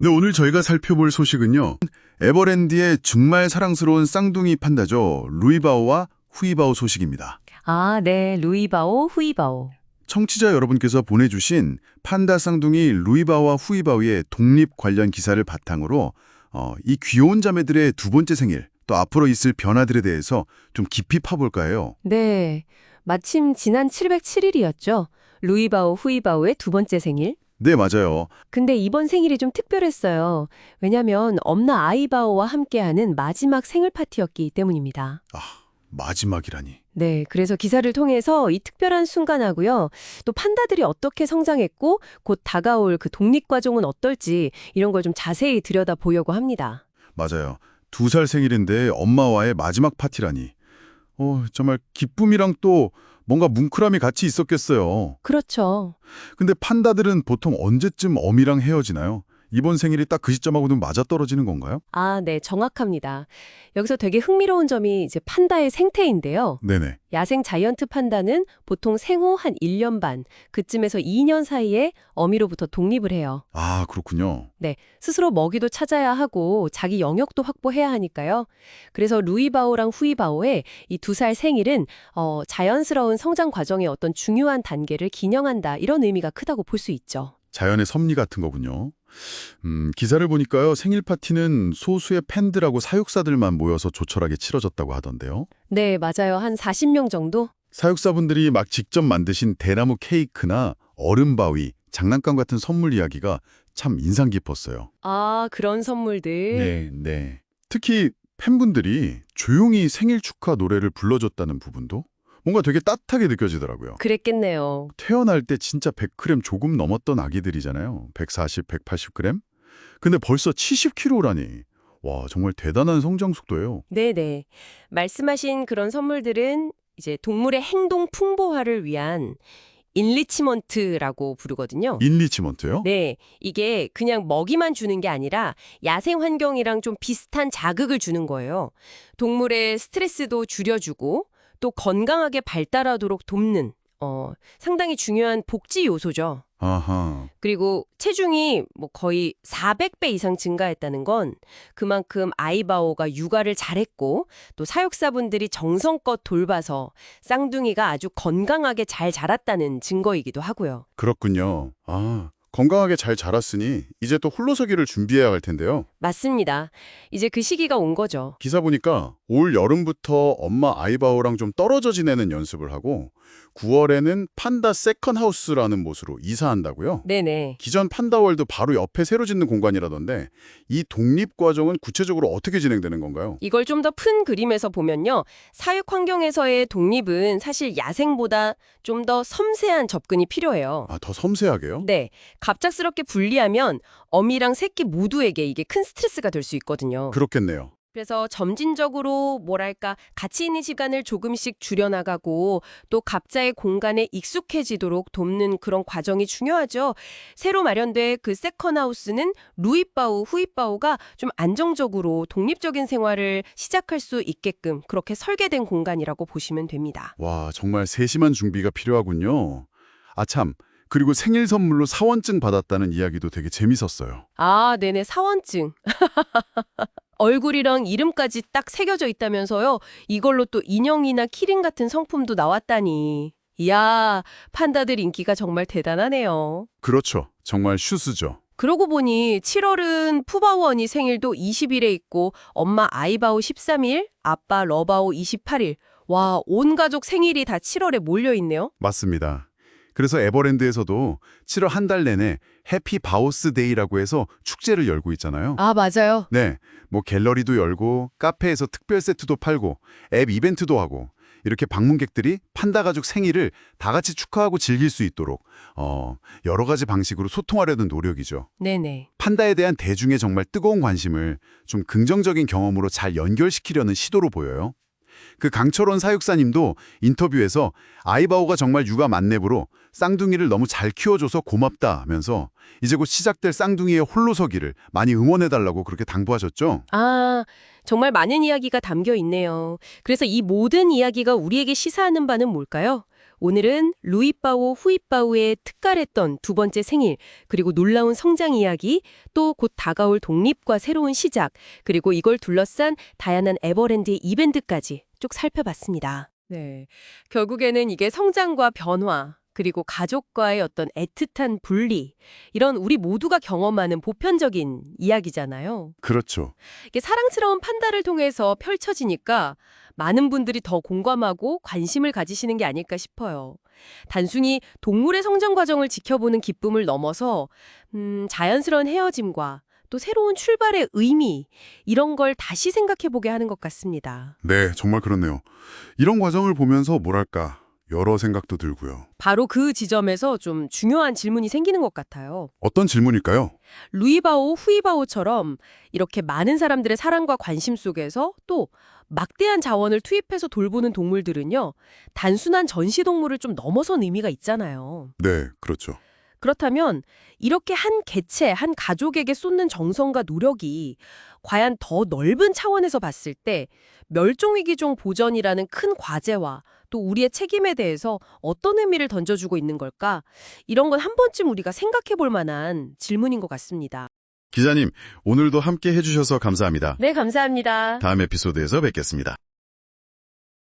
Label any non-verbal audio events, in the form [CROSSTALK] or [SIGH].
네, 오늘 저희가 살펴볼 소식은요. 에버랜드의 정말 사랑스러운 쌍둥이 판다죠. 루이바오와 후이바오 소식입니다. 아, 네. 루이바오, 후이바오. 청취자 여러분께서 보내주신 판다 쌍둥이 루이바오와 후이바오의 독립 관련 기사를 바탕으로 어, 이 귀여운 자매들의 두 번째 생일, 또 앞으로 있을 변화들에 대해서 좀 깊이 파볼까 해요. 네. 마침 지난 707일이었죠. 루이바오, 후이바오의 두 번째 생일. 네, 맞아요. 근데 이번 생일이 좀 특별했어요. 왜냐면 엄나 아이바오와 함께하는 마지막 생일 파티였기 때문입니다. 마지막이라니. 네, 그래서 기사를 통해서 이 특별한 순간하고요. 또 판다들이 어떻게 성장했고 곧 다가올 그 독립 과정은 어떨지 이런 걸 좀 자세히 들여다 보려고 합니다. 맞아요. 두 살 생일인데 엄마와의 마지막 파티라니. 어, 정말 기쁨이랑 또 뭔가 뭉클함이 같이 있었겠어요. 그렇죠. 근데 판다들은 보통 언제쯤 어미랑 헤어지나요? 이번 생일이 딱 그 시점하고는 맞아떨어지는 건가요? 아, 네, 정확합니다. 여기서 되게 흥미로운 점이 이제 판다의 생태인데요. 네네. 야생 자이언트 판다는 보통 생후 한 1년 반, 그쯤에서 2년 사이에 어미로부터 독립을 해요. 아, 그렇군요. 네, 스스로 먹이도 찾아야 하고 자기 영역도 확보해야 하니까요. 그래서 루이바오랑 후이바오의 이 두 살 생일은 어, 자연스러운 성장 과정의 어떤 중요한 단계를 기념한다 이런 의미가 크다고 볼 수 있죠. 자연의 섭리 같은 거군요. 음, 기사를 보니까요. 생일 파티는 소수의 팬들하고 사육사들만 모여서 조촐하게 치러졌다고 하던데요. 네, 맞아요. 한 40명 정도? 사육사분들이 막 직접 만드신 대나무 케이크나 얼음바위, 장난감 같은 선물 이야기가 참 인상 깊었어요. 아, 그런 선물들. 네, 네. 특히 팬분들이 조용히 생일 축하 노래를 불러줬다는 부분도 뭔가 되게 따뜻하게 느껴지더라고요. 그랬겠네요. 태어날 때 진짜 100g 조금 넘었던 아기들이잖아요. 140, 180g? 근데 벌써 70kg라니. 와, 정말 대단한 성장 속도예요. 네네. 말씀하신 그런 선물들은 이제 동물의 행동 풍부화를 위한 인리치먼트라고 부르거든요. 인리치먼트요? 네, 이게 그냥 먹이만 주는 게 아니라 야생 환경이랑 좀 비슷한 자극을 주는 거예요. 동물의 스트레스도 줄여주고 또 건강하게 발달하도록 돕는 어, 상당히 중요한 복지 요소죠. 아하. 그리고 체중이 뭐 거의 400배 이상 증가했다는 건 그만큼 아이바오가 육아를 잘했고 또 사육사분들이 정성껏 돌봐서 쌍둥이가 아주 건강하게 잘 자랐다는 증거이기도 하고요. 그렇군요. 아, 건강하게 잘 자랐으니 이제 또 홀로서기를 준비해야 할 텐데요. 맞습니다. 이제 그 시기가 온 거죠. 기사 보니까 올 여름부터 엄마 아이바오랑 좀 떨어져 지내는 연습을 하고 9월에는 판다 세컨하우스라는 곳으로 이사한다고요? 네네. 기존 판다월드 바로 옆에 새로 짓는 공간이라던데 이 독립 과정은 구체적으로 어떻게 진행되는 건가요? 이걸 좀 더 큰 그림에서 보면요. 사육 환경에서의 독립은 사실 야생보다 좀 더 섬세한 접근이 필요해요. 아, 더 섬세하게요? 네. 갑작스럽게 분리하면 어미랑 새끼 모두에게 이게 큰 스트레스가 될 수 있거든요. 그렇겠네요. 그래서 점진적으로 뭐랄까 가치 있는 시간을 조금씩 줄여나가고 또 각자의 공간에 익숙해지도록 돕는 그런 과정이 중요하죠. 새로 마련된 그 세컨하우스는 루이바우, 후이바우가 좀 안정적으로 독립적인 생활을 시작할 수 있게끔 그렇게 설계된 공간이라고 보시면 됩니다. 와, 정말 세심한 준비가 필요하군요. 아, 참. 그리고 생일 선물로 사원증 받았다는 이야기도 되게 재밌었어요. 아, 네네, 사원증. [LAUGHS] 얼굴이랑 이름까지 딱 새겨져 있다면서요. 이걸로 또 인형이나 키링 같은 성품도 나왔다니. 이야, 판다들 인기가 정말 대단하네요. 그렇죠. 정말 슈스죠. 그러고 보니 7월은 푸바오 언니 생일도 20일에 있고 엄마 아이바오 13일, 아빠 러바오 28일. 와, 온 가족 생일이 다 7월에 몰려 있네요. 맞습니다. 그래서 에버랜드에서도 7월 한 달 내내 해피 바우스 데이라고 해서 축제를 열고 있잖아요. 아, 맞아요. 네, 뭐 갤러리도 열고 카페에서 특별 세트도 팔고 앱 이벤트도 하고 이렇게 방문객들이 판다 가족 생일을 다 같이 축하하고 즐길 수 있도록 어, 여러 가지 방식으로 소통하려는 노력이죠. 네네. 판다에 대한 대중의 정말 뜨거운 관심을 좀 긍정적인 경험으로 잘 연결시키려는 시도로 보여요. 그 강철원 사육사님도 인터뷰에서 아이바오가 정말 육아 만렙으로 쌍둥이를 너무 잘 키워줘서 고맙다 하면서 이제 곧 시작될 쌍둥이의 홀로서기를 많이 응원해달라고 그렇게 당부하셨죠? 아, 정말 많은 이야기가 담겨 있네요. 그래서 이 모든 이야기가 우리에게 시사하는 바는 뭘까요? 오늘은 루이빠오 후이빠오의 특갈했던 두 번째 생일, 그리고 놀라운 성장 이야기, 또 곧 다가올 독립과 새로운 시작, 그리고 이걸 둘러싼 다양한 에버랜드의 이벤트까지 쭉 살펴봤습니다. 네. 결국에는 이게 성장과 변화, 그리고 가족과의 어떤 애틋한 분리, 이런 우리 모두가 경험하는 보편적인 이야기잖아요. 그렇죠. 이게 사랑스러운 판다를 통해서 펼쳐지니까 많은 분들이 더 공감하고 관심을 가지시는 게 아닐까 싶어요. 단순히 동물의 성장 과정을 지켜보는 기쁨을 넘어서 음, 자연스러운 헤어짐과 또 새로운 출발의 의미 이런 걸 다시 생각해 보게 하는 것 같습니다. 네, 정말 그렇네요. 이런 과정을 보면서 뭐랄까 여러 생각도 들고요. 바로 그 지점에서 좀 중요한 질문이 생기는 것 같아요. 어떤 질문일까요? 루이바오, 후이바오처럼 이렇게 많은 사람들의 사랑과 관심 속에서 또 막대한 자원을 투입해서 돌보는 동물들은요, 단순한 전시동물을 좀 넘어선 의미가 있잖아요. 네, 그렇죠. 그렇다면 이렇게 한 개체, 한 가족에게 쏟는 정성과 노력이 과연 더 넓은 차원에서 봤을 때 멸종위기종 보전이라는 큰 과제와 또 우리의 책임에 대해서 어떤 의미를 던져주고 있는 걸까? 이런 건 한 번쯤 우리가 생각해 볼 만한 질문인 것 같습니다. 기자님, 오늘도 함께 해주셔서 감사합니다. 네, 감사합니다. 다음 에피소드에서 뵙겠습니다.